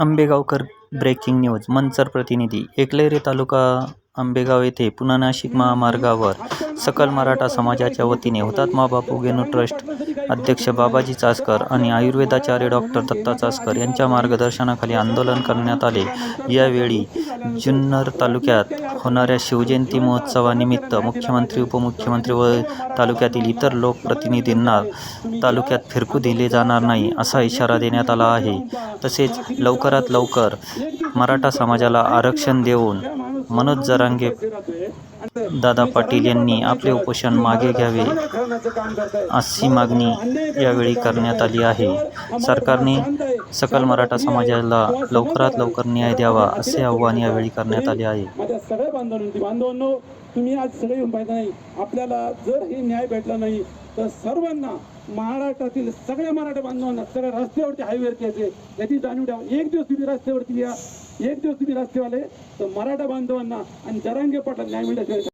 Ambegaonkar breaking news Manchar प्रतिनिधी एकलेरी तालुका आंबेगाव येथे पुन्हा नाशिक महामार्गावर सकल मराठा समाजाच्या वतीने हुतात्मा बापू गेनू ट्रस्ट अध्यक्ष बाबाजी चासकर आणि आयुर्वेदाचार्य डॉक्टर दत्ता चासकर यांच्या मार्गदर्शनाखाली आंदोलन करण्यात आले. यावेळी जुन्नर तालुक्यात होणाऱ्या शिवजयंती महोत्सवानिमित्त मुख्यमंत्री उपमुख्यमंत्री व तालुक्यातील इतर लोकप्रतिनिधींना तालुक्यात फिरकू दिले जाणार नाही असा इशारा देण्यात आला आहे. तसेच लवकरात लवकर मराठा समाजाला आरक्षण देऊन मनोज जरांगे दादा पाटील यांनी आपले उपोषण मागे घ्यावे अशी मागणी यावेळी करण्यात आली आहे. सरकारने सकल मराठा समाजाला लवकरात लवकर न्याय द्यावा असे आव्हान यावेळी करण्यात आले आहे. तुम्ही आज सगळे येऊन पाहिजे नाही. आपल्याला जर हे न्याय भेटला नाही तर सर्वांना महाराष्ट्रातील सगळ्या मराठा बांधवांना सगळ्या रस्त्यावरती हायवेवरती यायचे. याची जाणीव द्यावा एक दिवस तुम्ही रस्त्यावरती या. एक दिवस तुम्ही रस्तेवाले तर मराठा बांधवांना आणि जरांगे पाटला न्याय मिळाल्याशिवाय